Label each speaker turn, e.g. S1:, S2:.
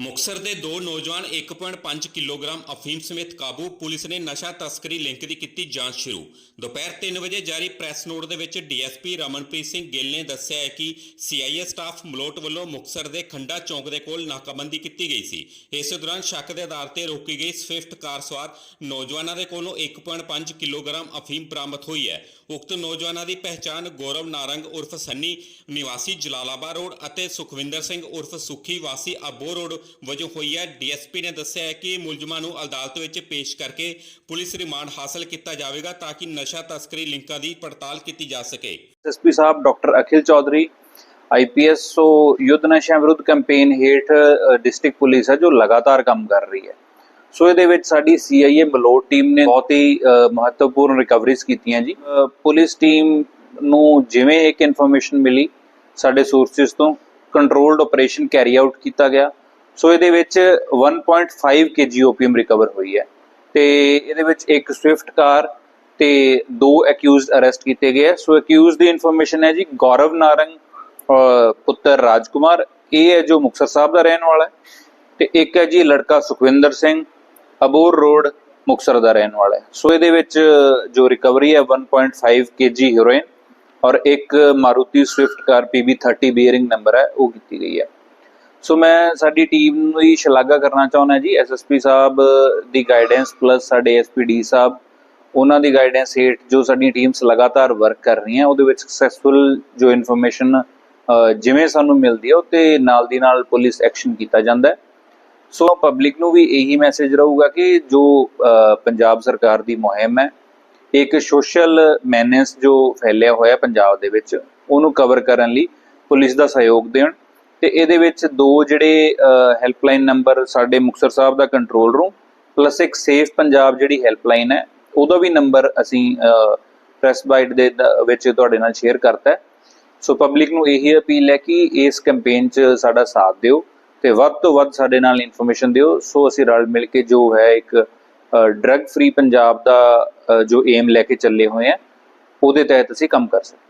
S1: ਮੁਕਸਰ ਦੇ ਦੋ ਨੌਜਵਾਨ 1.5 ਕਿਲੋਗ੍ਰਾਮ ਅਫੀਮ ਸਮੇਤ ਕਾਬੂ ਪੁਲਿਸ ਨੇ ਨਸ਼ਾ ਤਸਕਰੀ ਲਿੰਕ ਦੀ ਕੀਤੀ ਜਾਂਚ ਸ਼ੁਰੂ। ਦੁਪਹਿਰ 3 ਵਜੇ ਜਾਰੀ ਪ੍ਰੈਸ ਨੋਟ ਦੇ ਵਿੱਚ ਡੀਐਸਪੀ ਰਮਨਪ੍ਰੀਤ ਸਿੰਘ ਗਿੱਲ ਨੇ ਦੱਸਿਆ ਹੈ ਕਿ ਸੀਆਈਏ ਸਟਾਫ ਮਲੋਟ ਵੱਲੋਂ ਮੁਕਸਰ ਦੇ ਖੰਡਾ ਚੌਂਕ ਦੇ ਕੋਲ ਨਾਕਾਬੰਦੀ ਕੀਤੀ ਗਈ ਸੀ। ਇਸ ਦੌਰਾਨ ਸ਼ੱਕ ਦੇ ਆਧਾਰ ਤੇ ਰੋਕੀ ਗਈ ਸਵਿਫਟ ਕਾਰ ਸਵਾਰ ਨੌਜਵਾਨਾਂ ਦੇ ਕੋਲੋਂ 1.5 ਕਿਲੋਗ੍ਰਾਮ ਅਫੀਮ ਬਰਾਮਦ ਹੋਈ ਹੈ। ਉਕਤ ਨੌਜਵਾਨਾਂ ਦੀ ਪਹਿਚਾਣ ਗੌਰਵ ਨਾਰੰਗ ਉਰਫ ਸੰਨੀ ਨਿਵਾਸੀ ਜਲਾਲਾਬਾਦ ਰੋਡ ਅਤੇ ਸੁਖਵਿੰਦਰ ਸਿੰਘ ਉਰਫ ਸੁਖੀ ਵਾਸੀ ਅਬੋ ਰੋਡ ਵਜੋਂ ਹੋਈ ਹੈ। ਡੀਐਸਪੀ ਨੇ ਦੱਸਿਆ ਹੈ ਕਿ ਮੁਲਜ਼ਮਾਂ ਨੂੰ ਅਦਾਲਤ ਵਿੱਚ ਪੇਸ਼ ਕਰਕੇ ਪੁਲਿਸ ਰਿਮਾਂਡ ਹਾਸਲ ਕੀਤਾ ਜਾਵੇਗਾ ਤਾਂ ਕਿ ਨਸ਼ਾ ਤਸਕਰੀ ਲਿੰਕਾਂ ਦੀ ਪੜਤਾਲ ਕੀਤੀ ਜਾ ਸਕੇ।
S2: ਐਸਪੀ ਸਾਹਿਬ, ਡਾਕਟਰ ਅਖਿਲ ਚੌਧਰੀ ਆਈਪੀਐਸ ਸੋ ਯੁੱਧ ਨਸ਼ਿਆਂ ਵਿਰੁੱਧ ਕੈਂਪੇਨ ਹੇਠ ਡਿਸਟ੍ਰਿਕਟ ਪੁਲਿਸ ਹੈ ਜੋ ਲਗਾਤਾਰ ਕੰਮ ਕਰ ਰਹੀ ਹੈ। ਸੋ ਇਹਦੇ ਵਿੱਚ ਸਾਡੀ ਸੀਆਈਏ ਮਲੋਟ ਟੀਮ ਨੇ ਬਹੁਤ ਹੀ ਮਹੱਤਵਪੂਰਨ ਰਿਕਵਰੀਜ਼ ਕੀਤੀਆਂ ਜੀ। ਪੁਲਿਸ ਟੀਮ ਨੂੰ ਜਿਵੇਂ ਇੱਕ ਇਨਫੋਰਮੇਸ਼ਨ ਮਿਲੀ ਸਾਡੇ ਸੋਰਸਸ ਤੋਂ, ਕੰਟਰੋਲਡ ਆਪਰੇਸ਼ਨ ਕੈਰੀ ਆਊਟ ਕੀਤਾ ਗਿਆ। ਸੋ ਇਹਦੇ ਵਿੱਚ 1.5 ਕੇਜੀ ਓਪੀਐਮ ਰਿਕਵਰ ਹੋਈ ਹੈ। ਤੇ ਇਹਦੇ ਵਿੱਚ ਇੱਕ ਸਵਿਫਟ ਕਾਰ ਤੇ ਦੋ ਅਕਿਊਜ਼ਡ ਅਰੈਸਟ ਕੀਤੇ ਗਏ ਹੈ। ਸੋ ਅਕਿਊਜ਼ ਦੀ ਇਨਫੋਰਮੇਸ਼ਨ ਹੈ ਜੀ ਗੌਰਵ ਨਾਰੰਗ ਅ, ਪੁੱਤਰ ਰਾਜਕੁਮਾਰ। ਇਹ ਹੈ ਜੋ ਮੁਕਤਸਰ ਸਾਹਿਬ ਦਾ ਰਹਿਣ ਵਾਲਾ ਹੈ। ਤੇ ਇੱਕ ਹੈ ਜੀ ਲੜਕਾ ਸੁਖਵਿੰਦਰ ਸਿੰਘ ਅਬੋਰ ਰੋਡ ਮੁਕਤਸਰ ਦਾ ਰਹਿਣ ਵਾਲਾ ਹੈ। ਸੋ ਇਹਦੇ ਵਿੱਚ ਜੋ ਰਿਕਵਰੀ ਹੈ 1.5 ਕੇਜੀ ਹੈਰੋਇਨ ਔਰ ਇੱਕ Maruti Swift car PB30 bearing number ਹੈ ਉਹ ਕੀਤੀ ਗਈ ਹੈ। ਸੋ ਮੈਂ ਸਾਡੀ ਟੀਮ ਨੂੰ ਹੀ ਸ਼ਲਾਘਾ ਕਰਨਾ ਚਾਹੁੰਦਾ ਜੀ ਐਸਐਸਪੀ ਸਾਹਿਬ ਦੀ ਗਾਈਡੈਂਸ ਪਲੱਸ ਸਾਡੇ ਐਸਪੀਡੀ ਸਾਹਿਬ, ਉਹਨਾਂ ਦੀ ਗਾਈਡੈਂਸ ਹੇਠ ਜੋ ਸਾਡੀਆਂ ਟੀਮਸ ਲਗਾਤਾਰ ਵਰਕ ਕਰ ਰਹੀਆਂ, ਉਹਦੇ ਵਿੱਚ ਸਕਸੈਸਫੁਲ ਜੋ ਇਨਫੋਰਮੇਸ਼ਨ ਜਿਵੇਂ ਸਾਨੂੰ ਮਿਲਦੀ ਹੈ, ਉਹ ਤੇ ਨਾਲ ਦੀ ਨਾਲ ਪੁਲਿਸ ਐਕਸ਼ਨ ਕੀਤਾ ਜਾਂਦਾ ਸੋ ਪਬਲਿਕ ਨੂੰ ਵੀ ਇਹੀ ਮੈਸੇਜ ਰਹੂਗਾ ਕਿ ਜੋ ਪੰਜਾਬ ਸਰਕਾਰ ਦੀ ਮੁਹਿੰਮ ਹੈ, ਇੱਕ ਸੋਸ਼ਲ ਮੈਨੇਸ ਜੋ ਫੈਲਿਆ ਹੋਇਆ ਪੰਜਾਬ ਦੇ ਵਿੱਚ, ਉਹਨੂੰ ਕਵਰ ਕਰਨ ਲਈ ਪੁਲਿਸ ਦਾ ਸਹਿਯੋਗ ਦੇਣ। ਤੇ ਇਹਦੇ ਵਿੱਚ ਦੋ ਜਿਹੜੇ ਹੈਲਪਲਾਈਨ ਨੰਬਰ ਸਾਡੇ ਮੁਕਤਸਰ ਸਾਹਿਬ ਦਾ ਕੰਟਰੋਲ ਰੂਮ ਪਲੱਸ ਇੱਕ ਸੇਫ ਪੰਜਾਬ ਜਿਹੜੀ ਹੈਲਪਲਾਈਨ ਹੈ, ਉਹਦਾ ਵੀ ਨੰਬਰ ਅਸੀਂ ਪ੍ਰੈਸ ਬਾਈਟ ਦੇ ਵਿੱਚ ਤੁਹਾਡੇ ਨਾਲ ਸ਼ੇਅਰ ਕਰਤਾ ਸੋ ਪਬਲਿਕ ਨੂੰ ਇਹੀ ਅਪੀਲ ਹੈ ਕਿ ਇਸ ਕੈਂਪੇਨ 'ਚ ਸਾਡਾ ਸਾਥ ਦਿਓ ਤੇ ਵੱਧ ਤੋਂ ਵੱਧ ਸਾਡੇ ਨਾਲ ਇਨਫੋਰਮੇਸ਼ਨ ਦਿਓ। ਸੋ ਅਸੀਂ ਰਲ ਮਿਲ ਕੇ ਜੋ ਹੈ ਇੱਕ ਡਰੱਗ ਫ੍ਰੀ ਪੰਜਾਬ ਦਾ ਜੋ ਏਮ ਲੈ ਕੇ ਚੱਲੇ ਹੋਏ ਆ ਉਹਦੇ ਤਹਿਤ ਅਸੀਂ ਕੰਮ ਕਰ ਸਕਦੇ